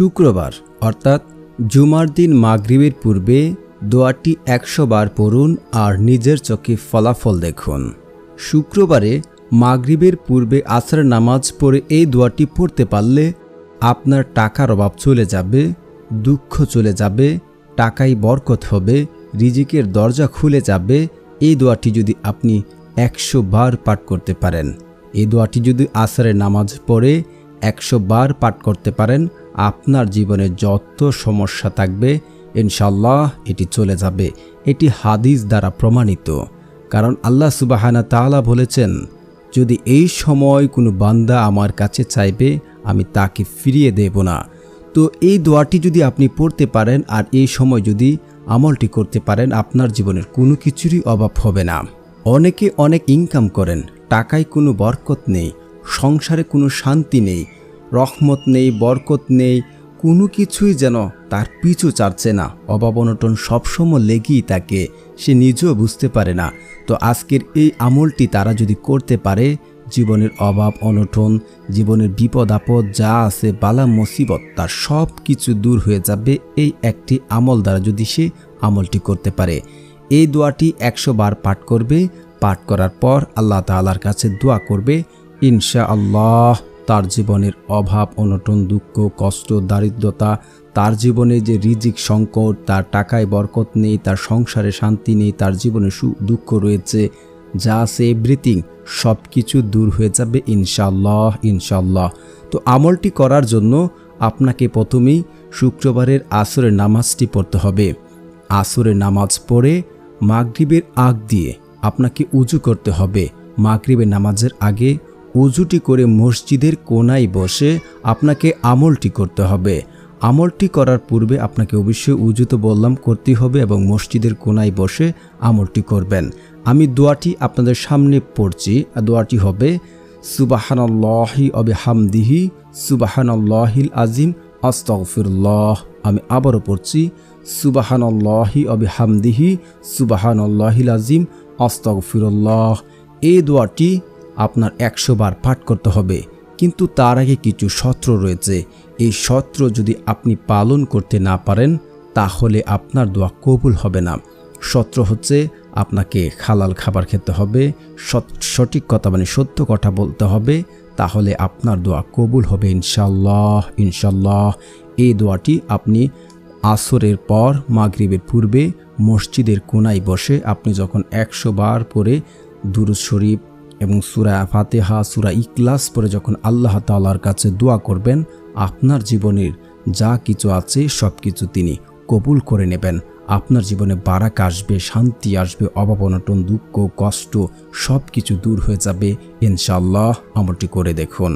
শুক্রবার, অর্থাৎ জুমার দিন মাগরিবের পূর্বে দোয়াটি একশো বার পড়ুন আর নিজের চোখে ফলাফল দেখুন। শুক্রবারে মাগরিবের পূর্বে আসর নামাজ পড়ে এই দোয়াটি পড়তে পারলে আপনার টাকার অভাব চলে যাবে, দুঃখ চলে যাবে, টাকায় বরকত হবে, রিজিকের দরজা খুলে যাবে। এই দোয়াটি যদি আপনি একশো বার পাঠ করতে পারেন, এই দোয়াটি যদি আসরের নামাজ পড়ে একশো বার পাঠ করতে পারেন আপনার জীবনে যত সমস্যা থাকবে ইনশাল্লাহ এটি চলে যাবে। এটি হাদিস দ্বারা প্রমাণিত। কারণ আল্লাহ সুবাহানা তাআলা বলেছেন, যদি এই সময় কোনো বান্দা আমার কাছে চাইবে, আমি তাকে ফিরিয়ে দেব না। তো এই দোয়াটি যদি আপনি পড়তে পারেন, আর এই সময় যদি আমলটি করতে পারেন, আপনার জীবনের কোনো কিছুরই অভাব হবে না। অনেকে অনেক ইনকাম করেন, টাকায় কোনো বরকত নেই, সংসারে কোনো শান্তি নেই রহমত নেই, বরকত নেই, কোনো কিছুই যেন তার পিছু চাচ্ছে না। অভাব অনটন সবসময় লেগেই তাকে সে নিজেও বুঝতে পারে না। তো আজকের এই আমলটি তারা যদি করতে পারে, জীবনের অভাব, অনটন, জীবনের বিপদ, আপদ যা আছে, বালা, মুসিবত, তার সব কিছু দূর হয়ে যাবে এই একটি আমল দ্বারা যদি সে আমলটি করতে পারে। এই দোয়াটি একশো বার পাঠ করবে। পাঠ করার পর আল্লাহ তাআলার কাছে দোয়া করবে ইনশা আল্লাহ তার জীবনের অভাব, অনটন, দুঃখ, কষ্ট, দারিদ্রতা, তার জীবনে যে রিজিক, সংকট, তার টাকায় বরকত নেই, তার সংসারে শান্তি নেই, তার জীবনে সু দুঃখ রয়েছে, যা আছে এভরিথিং সব কিছু দূর হয়ে যাবে ইনশাল্লাহ ইনশাল্লাহ তো আমলটি করার জন্য আপনাকে প্রথমেই শুক্রবারের আসরের নামাজটি পড়তে হবে। আসরের নামাজ পড়ে মাগরিবের আগ দিয়ে আপনাকে উজু করতে হবে। মাগরিবের নামাজের আগে উজুটি করে মসজিদের কোনায় বসে আপনাকে আমলটি করতে হবে। আমলটি করার পূর্বে আপনাকে অবশ্যই উজু তো বললাম করতে হবে এবং মসজিদের কোনায় বসে আমলটি করবেন। আমি দোয়াটি আপনাদের সামনে পড়ছি। আর দোয়াটি হবে, সুবাহানাল্লাহি অবে হামদিহি সুবাহানাল্লাহিল আজিম, আস্তগফিরুল্লাহ। আমি আবারও পড়ছি, সুবাহানাল্লাহি অবে হামদিহি সুবাহানাল্লাহিল আজিম, আস্তগফিরুল্লাহ। এই দোয়াটি আপনার একশো বার পাঠ করতে হবে। কিন্তু তার আগে কিছু সত্র রয়েছে। এই সত্র যদি আপনি পালন করতে না পারেন, তাহলে আপনার দোয়া কবুল হবে না। সত্র হচ্ছে, আপনাকে খালাল খাবার খেতে হবে সঠিক কথা মানে সত্য কথা বলতে হবে, তাহলে আপনার দোয়া কবুল হবে ইনশাল্লাহ ইনশাল্লাহ এই দোয়াটি আপনি আসরের পর, মাগরিবের পূর্বে, মসজিদের কোনায় বসে আপনি যখন একশো বার পরে দুরুদ শরীফ এবং সুরা ফাতেহা, সুরা ইকলাস পরে যখন আল্লাহ তাআলার কাছে দোয়া করবেন, আপনার জীবনের যা কিছু আছে সব কিছু তিনি কবুল করে নেবেন। আপনার জীবনে বারাক আসবে, শান্তি আসবে অভাব অনটন দুঃখ, কষ্ট সব কিছু দূর হয়ে যাবে। ইনশাল্লাহ আমলটি করে দেখুন।